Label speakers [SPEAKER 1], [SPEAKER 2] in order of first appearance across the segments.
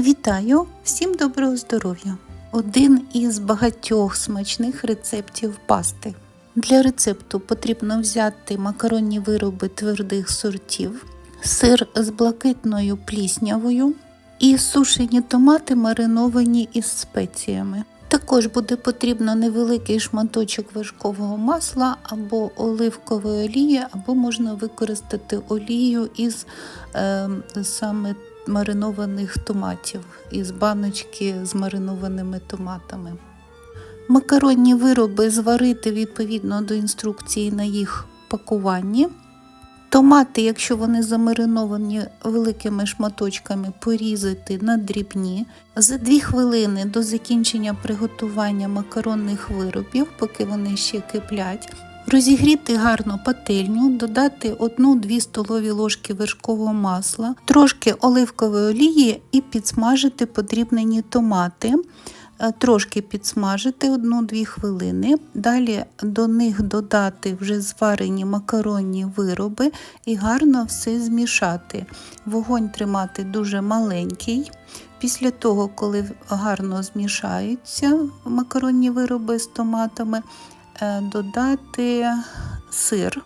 [SPEAKER 1] Вітаю! Всім доброго здоров'я! Один із багатьох смачних рецептів пасти. Для рецепту потрібно взяти макаронні вироби твердих сортів, сир з блакитною пліснявою і сушені томати мариновані із спеціями. Також буде потрібно невеликий шматочок вершкового масла або оливкової олії, або можна використати олію із е, саме маринованих томатів, із баночки з маринованими томатами. Макаронні вироби зварити відповідно до інструкції на їх пакуванні. Томати, якщо вони замариновані великими шматочками, порізати на дрібні. За 2 хвилини до закінчення приготування макаронних виробів, поки вони ще киплять, розігріти гарно пательню, додати 1-2 столові ложки вершкового масла, трошки оливкової олії і підсмажити подрібнені томати. Е, Трошки підсмажити 1-2 хвилини. Далі до них додати вже зварені макаронні вироби і гарно все змішати. Вогонь тримати дуже маленький. Після того, коли гарно змішаються макаронні вироби з томатами, додати сир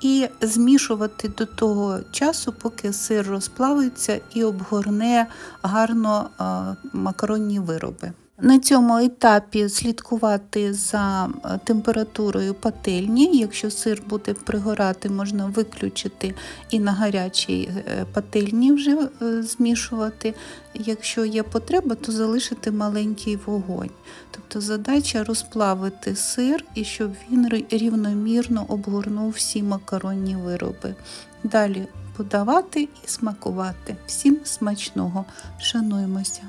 [SPEAKER 1] і змішувати до того часу, поки сир розплавиться і обгорне гарно е, макаронні вироби. На цьому етапі слідкувати за е, температурою пательні. Якщо сир буде пригорати, можна виключити і на гарячій е, пательні вже е, змішувати. Якщо є потреба, то залишити маленький вогонь. Тобто задача розплавити сир і щоб він рівномірно обгорнув всі макаронні вироби. Далі подавати і смакувати. Всім смачного! Шануємося!